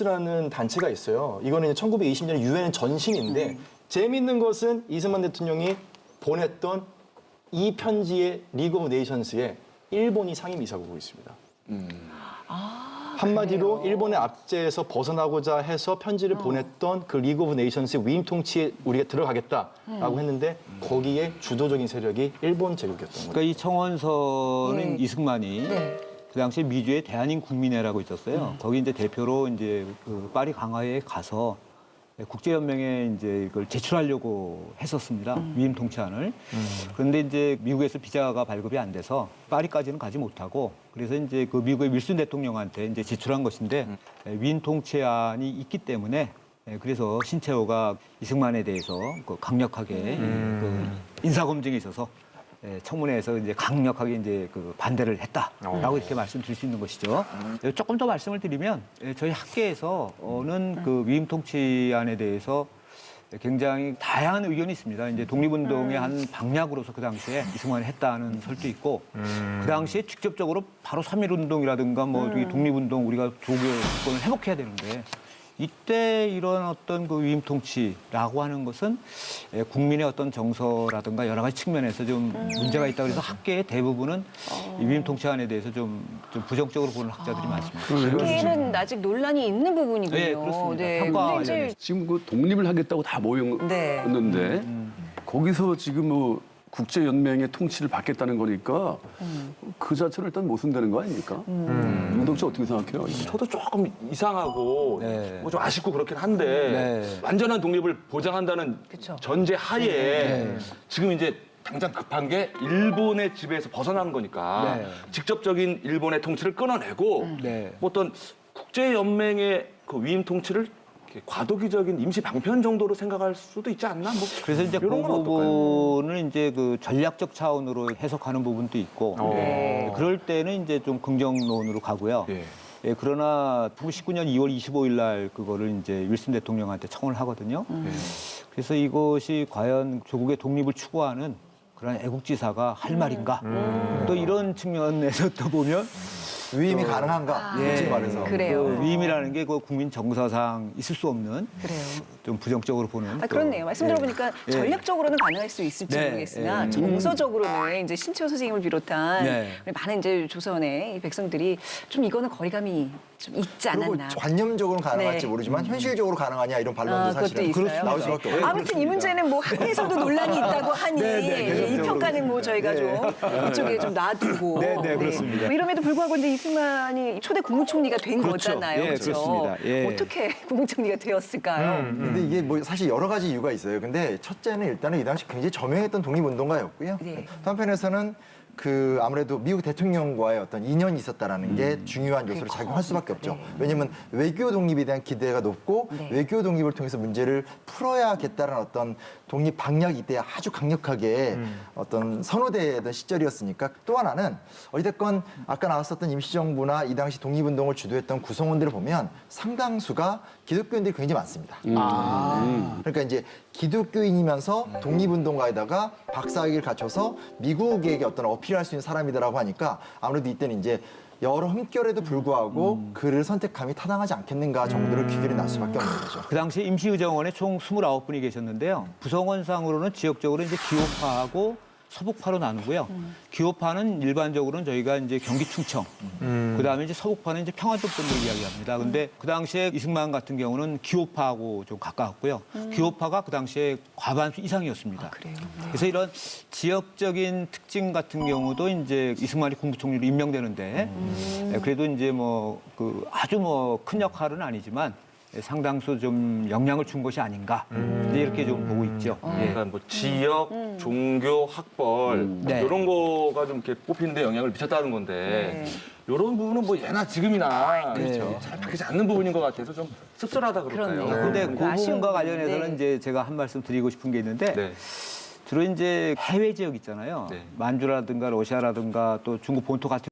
네이션스라는 단체가 있어요. 이거는 1920년에 유엔 전신인데 재미있는 것은 이승만 대통령이 보냈던 이 편지의 리그 오브 네이션스에 일본이 상임이사국으로 있습니다. 한마디로 일본의 압제에서 벗어나고자 해서 편지를 보냈던 그 리그 오브 네이션스의 위임 통치에 우리가 들어가겠다라고 했는데 거기에 주도적인 세력이 일본 제국이었던 거예요. 그러니까 이 청원서는 네. 이승만이 네. 그 당시에 미주에 대한인 국민회라고 있었어요. 거기 이제 대표로 이제 그 파리 강화에 가서 국제연맹에 이제 이걸 제출하려고 했었습니다. 위임 통치안을. 그런데 이제 미국에서 비자가 발급이 안 돼서 파리까지는 가지 못하고 그래서 이제 그 미국의 윌슨 대통령한테 이제 제출한 것인데 위임 통치안이 있기 때문에 예, 그래서 신채호가 이승만에 대해서 그 강력하게 그 인사 검증에 있어서 예, 청문회에서 이제 강력하게 이제 그 반대를 했다라고 이렇게 말씀드릴 수 있는 것이죠. 예, 조금 더 말씀을 드리면 예, 저희 학계에서는 그 위임 통치안에 대해서 굉장히 다양한 의견이 있습니다. 이제 독립운동의 한 방략으로서 그 당시에 이승만이 했다는 설도 있고 그 당시에 직접적으로 바로 3.1운동이라든가 뭐이 독립운동 우리가 조국권을 회복해야 되는데 이때 이런 어떤 그 위임 통치라고 하는 것은 예, 국민의 어떤 정서라든가 여러 가지 측면에서 좀 문제가 있다 그래서 학계의 대부분은 이 위임 통치안에 대해서 좀, 좀 부정적으로 보는 학자들이 많습니다. 학계에는 아직 논란이 있는 부분이군요. 네, 그렇습니다. 이제 관련해서. 지금 그 독립을 하겠다고 다 네. 모였는데 거기서 지금 뭐 국제 연맹의 통치를 받겠다는 거니까 그 자체로 일단 모순되는 거 아닙니까? 윤덕 씨 어떻게 생각해요? 저도 조금 이상하고 네. 뭐 좀 아쉽고 그렇긴 한데 네. 완전한 독립을 보장한다는 그쵸. 전제 하에 지금 이제 당장 급한 게 일본의 지배에서 벗어나는 거니까 네. 직접적인 일본의 통치를 끊어내고 네. 뭐 어떤 국제 연맹의 그 위임 통치를 과도기적인 임시 방편 정도로 생각할 수도 있지 않나? 뭐 그래서 이제 그 이런 건 어떨까요? 부분은 이제 그 전략적 차원으로 해석하는 부분도 있고 어. 예, 그럴 때는 이제 좀 긍정론으로 가고요. 예. 예, 그러나 1919년 2월 25일 날 그거를 이제 윌슨 대통령한테 청을 하거든요. 그래서 이것이 과연 조국의 독립을 추구하는 그런 애국지사가 할 말인가? 또 이런 측면에서 또 보면 위임이 가능한가? 솔직히 말해서. 그래요. 그 위임이라는 게 그 국민 정서상 있을 수 없는 그래요. 좀 부정적으로 보는 아, 또, 그렇네요. 말씀 예. 들어보니까 예. 전략적으로는 가능할 수 있을지 네, 모르겠으나 예. 정서적으로는 이제 신채호 선생님을 비롯한 네. 우리 많은 이제 조선의 이 백성들이 좀 이거는 거리감이 좀 있지 그리고 않았나. 관념적으로 가능할지 네. 모르지만 현실적으로 가능하냐 이런 반론도 아, 그것도 사실은 있어요. 나올 수밖에 없어요. 아무튼 이 문제는 뭐 학계에서도 논란이 있다고 하니 이 평가는 뭐 저희가 좀 이쪽에 좀 놔두고 네, 네, 그렇습니다. 뭐 이럼에도 불구하고 이제 이승만이 초대 국무총리가 된 그렇죠. 거잖아요. 예, 그렇죠? 그렇습니다. 예. 어떻게 국무총리가 되었을까요? 근데 이게 뭐 사실 여러 가지 이유가 있어요. 근데 첫째는 일단은 이 당시 굉장히 저명했던 독립운동가였고요. 네. 또 한편에서는 그 아무래도 미국 대통령과의 어떤 인연이 있었다라는 게 중요한 요소를 그렇죠. 작용할 수밖에 없죠. 왜냐하면 외교 독립에 대한 기대가 높고 네. 외교 독립을 통해서 문제를 풀어야겠다는 어떤 독립 방향이 이때 아주 강력하게 어떤 선호되던 시절이었으니까 또 하나는 어찌됐건 아까 나왔었던 임시정부나 이 당시 독립운동을 주도했던 구성원들을 보면 상당수가 기독교인들이 굉장히 많습니다. 그러니까 이제 기독교인이면서 독립운동가에다가 박사학위를 갖춰서 미국에게 어떤 어필할 수 있는 사람이다라고 하니까 아무래도 이때는 이제 여러 흠결에도 불구하고 그를 선택함이 타당하지 않겠는가 정도로 귀결이 날 수밖에 없는 거죠. 그 당시 임시의정원에 총 29분이 계셨는데요. 구성원상으로는 지역적으로 이제 기호파하고 서북파로 나누고요. 기호파는 일반적으로는 저희가 이제 경기 충청, 그 다음에 이제 서북파는 이제 평안도 분들 이야기합니다. 근데 그 당시에 이승만 같은 경우는 기호파하고 좀 가까웠고요. 기호파가 그 당시에 과반수 이상이었습니다. 그래요. 그래서 이런 지역적인 특징 같은 경우도 이제 이승만이 국무총리로 임명되는데 예, 그래도 이제 뭐 그 아주 뭐 큰 역할은 아니지만 예, 상당수 좀 영향을 준 것이 아닌가 이제 이렇게 좀 보고 있죠. 예. 그러니까 뭐 지역, 종교, 학벌 네. 이런 거가 좀 이렇게 뽑히는데 영향을 미쳤다는 건데 네. 이런 부분은 뭐 예나 지금이나 그렇죠. 잘 바뀌지 않는 부분인 것 같아서 좀 씁쓸하다 그럴까요? 그러네요. 근데 그그 아쉬운 부분과 부분, 관련해서는 네. 이제 제가 한 말씀 드리고 싶은 게 있는데 네. 주로 이제 해외 지역 있잖아요. 네. 만주라든가 러시아라든가 또 중국 본토 같은